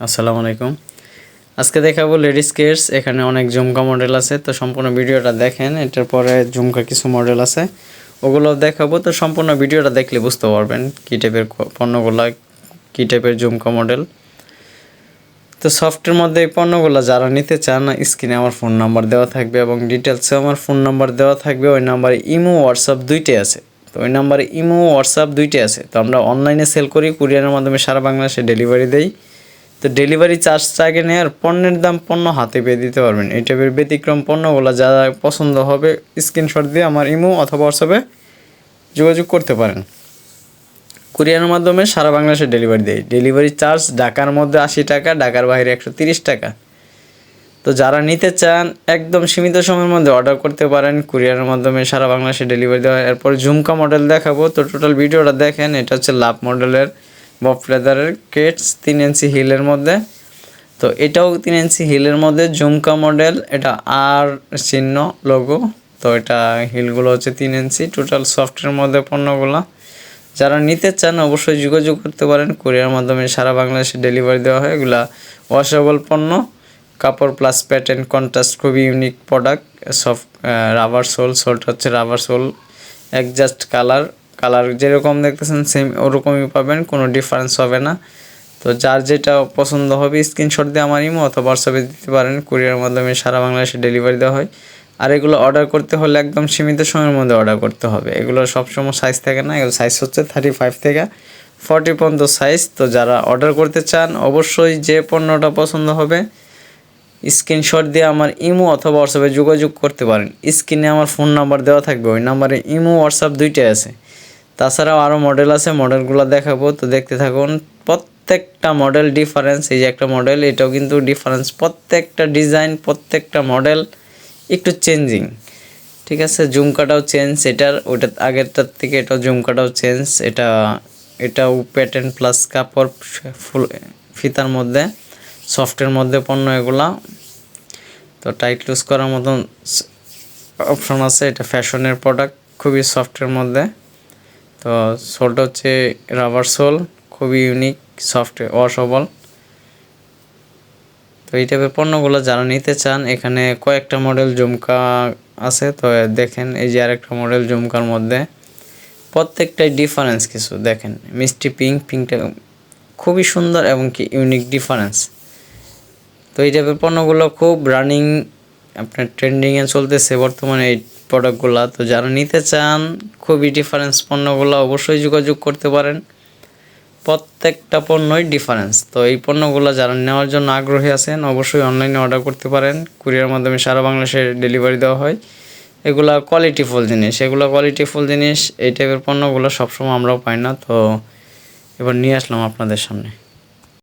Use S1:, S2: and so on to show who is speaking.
S1: আসসালামু আলাইকুম। আজকে দেখাবো লেডিস কেয়ার্স, এখানে অনেক ঝুমকা মডেল আছে, তো সম্পূর্ণ ভিডিওটা দেখেন, এটার পরে ঝুমকা কিছু মডেল আছে। ওগুলো দেখাবো, তো সম্পূর্ণ ভিডিওটা দেখলে বুঝতে পারবেন কী টাইপের পণ্যগুলা, কী টাইপের ঝুমকা মডেল। তো সফটের মধ্যে এই পণ্যগুলো যারা নিতে চান, স্ক্রিনে আমার ফোন নাম্বার দেওয়া থাকবে এবং ডিটেলসে আমার ফোন নাম্বার দেওয়া থাকবে, ওই নাম্বারে ইমো, হোয়াটসঅ্যাপ দুইটাই আছে। তো ওই নাম্বারে ইমো, হোয়াটসঅ্যাপ দুইটাই আছে। তো আমরা অনলাইনে সেল করি কুরিয়ারের মাধ্যমে সারা বাংলাদেশে ডেলিভারি দেই। তো ডেলিভারি চার্জটা আগে নেওয়ার পণ্যের দাম পণ্য হাতে পেয়ে দিতে পারবেন। এই টাইপের ব্যতিক্রম পণ্যগুলো যারা পছন্দ হবে স্ক্রিনশট দিয়ে আমার ইমো অথবা হোয়াটসঅ্যাপে যোগাযোগ করতে পারেন। কুরিয়ারের মাধ্যমে সারা বাংলাদেশে ডেলিভারি দেয়। ডেলিভারি চার্জ ঢাকার মধ্যে আশি টাকা, ঢাকার বাইরে একশো তিরিশ টাকা। তো যারা নিতে চান, একদম সীমিত সময়ের মধ্যে অর্ডার করতে পারেন। কুরিয়ারের মাধ্যমে সারা বাংলাদেশে ডেলিভারি দেওয়া এরপর ঝুমকা মডেল দেখাবো। তো টোটাল ভিডিওটা দেখেন, এটা হচ্ছে লাভ মডেলের বফ লেদারের কেটস তিন ইঞ্চি হিলের মধ্যে। তো এটাও তিন ইঞ্চি হিলের মধ্যে, ঝুমকা মডেল এটা আর চিহ্ন লোগো তো এটা হিলগুলো হচ্ছে তিন ইঞ্চি টোটাল সফটের মধ্যে পণ্যগুলো। যারা নিতে চান, অবশ্যই যোগাযোগ করতে পারেন। কোরিয়ার মাধ্যমে সারা বাংলাদেশে ডেলিভারি দেওয়া হয়। এগুলা ওয়াশেবল পণ্য। কাপড় প্লাস প্যাটার্ন কন্ট্রাস্ট খুবই unique product soft rubber sole সোলটা হচ্ছে rubber sole exact colour colour যেরকম দেখতেছেন সেম ওরকমই পাবেন, কোনো ডিফারেন্স হবে না। তো যার যেটা পছন্দ হবে স্ক্রিনশট দিয়ে আমার ইমো অথবা হোয়াটসঅ্যাপে দিতে পারেন কুরিয়ার মাধ্যমে সারা বাংলাদেশে ডেলিভারি দেওয়া হয়। আর এগুলো অর্ডার করতে হলে একদম সীমিত সময়ের মধ্যে অর্ডার করতে হবে। এগুলো সবসময় সাইজ থাকে না, এগুলো সাইজ হচ্ছে থার্টি ফাইভ থেকে ফর্টি পর্যন্ত সাইজ তো যারা অর্ডার করতে চান, অবশ্যই যে পণ্যটা পছন্দ হবে স্ক্রিনশট দিয়ে আমার ইমো অথবা হোয়াটসঅ্যাপে যোগাযোগ করতে পারেন। স্ক্রিনে আমার ফোন নাম্বার দেওয়া থাকবে, ওই নাম্বারে ইমো হোয়াটসঅ্যাপ দুইটাই আছে। তাছাড়াও আরও মডেল আছে মডেলগুলো দেখাবো, তো দেখতে থাকুন। প্রত্যেকটা মডেল ডিফারেন্স এই যে একটা মডেল এটাও কিন্তু ডিফারেন্স প্রত্যেকটা ডিজাইন প্রত্যেকটা মডেল একটু চেঞ্জিং ঠিক আছে? ঝুমকাটাও চেঞ্জ এটার ওটা আগেরটার থেকে এটাও ঝুমকাটাও চেঞ্জ এটা, এটাও প্যাটার্ন প্লাস কাপড় ফুল ফিতার মধ্যে সফটের মধ্যে পণ্য এগুলা। তো টাইট লুজ করার মতন অপশন আছে, এটা ফ্যাশনের প্রোডাক্ট খুবই সফটের মধ্যে। তো সোলটা হচ্ছে রাবার সোল খুবই ইউনিক সফট ওয়াশেবল তো এই টাইপের পণ্যগুলো যারা নিতে চান, এখানে কয়েকটা মডেল জুমকা আছে, তো দেখেন এই যে আরেকটা মডেল জুমকার মধ্যে। প্রত্যেকটাই ডিফারেন্স কিছু, দেখেন, মিষ্টি পিঙ্ক পিঙ্কটা খুবই সুন্দর এবং কি ইউনিক ডিফারেন্স তো এই টাইপের পণ্যগুলো খুব রানিং আপনার ট্রেন্ডিংয়ে চলতেছে, বর্তমানে এই প্রোডাক্টগুলো তো যারা নিতে চান, খুবই ডিফারেন্স পণ্যগুলো অবশ্যই যোগাযোগ করতে পারেন। প্রত্যেকটা পণ্যই ডিফারেন্স তো এই পণ্যগুলো যারা নেওয়ার জন্য আগ্রহী আছেন, অবশ্যই অনলাইনে অর্ডার করতে পারেন। কুরিয়ার মাধ্যমে সারা বাংলাদেশে ডেলিভারি দেওয়া হয়। এগুলা কোয়ালিটিফুল জিনিস। এগুলো কোয়ালিটিফুল জিনিস, এই টাইপের পণ্যগুলো সবসময় আমরাও পাই না। তো এবার নিয়ে আসলাম আপনাদের সামনে।